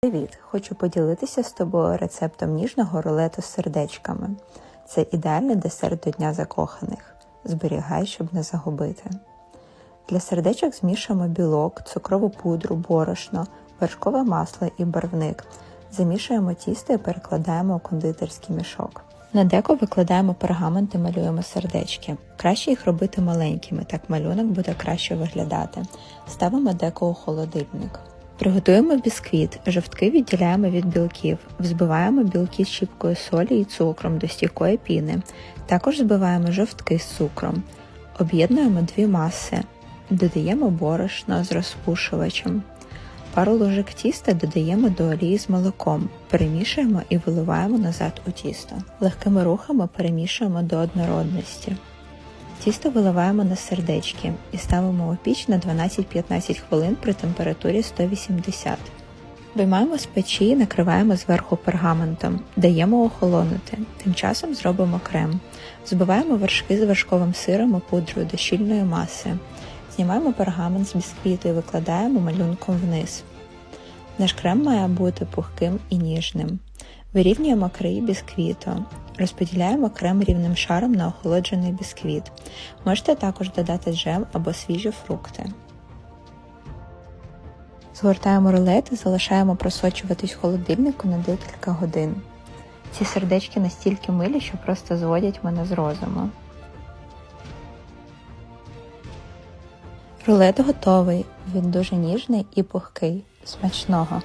Привіт! Хочу поділитися з тобою рецептом ніжного рулету з сердечками. Це ідеальний десерт до Дня закоханих. Зберігай, щоб не загубити. Для сердечок змішуємо білок, цукрову пудру, борошно, вершкове масло і барвник. Замішуємо тісто і перекладаємо у кондитерський мішок. На деко викладаємо пергамент і малюємо сердечки. Краще їх робити маленькими, так малюнок буде краще виглядати. Ставимо деко у холодильник. Приготуємо бісквіт, жовтки відділяємо від білків, взбиваємо білки з щіпкою солі і цукром до стійкої піни. Також збиваємо жовтки з цукром. Об'єднуємо дві маси, додаємо борошно з розпушувачем. Пару ложок тіста додаємо до олії з молоком, перемішуємо і виливаємо назад у тісто. Легкими рухами перемішуємо до однородності. Тісто виливаємо на сердечки і ставимо у піч на 12-15 хвилин при температурі 180. Виймаємо з печі і накриваємо зверху пергаментом, даємо охолонути. Тим часом зробимо крем. Збиваємо вершки з вершковим сиром і пудрою до щільної маси. Знімаємо пергамент з бісквіту і викладаємо малюнком вниз. Наш крем має бути пухким і ніжним. Вирівнюємо краї бісквіту. Розподіляємо крем рівним шаром на охолоджений бісквіт. Можете також додати джем або свіжі фрукти. Згортаємо рулет і залишаємо просочуватись в холодильнику на декілька годин. Ці сердечки настільки милі, що просто зводять мене з розуму. Рулет готовий, він дуже ніжний і пухкий. Смачного!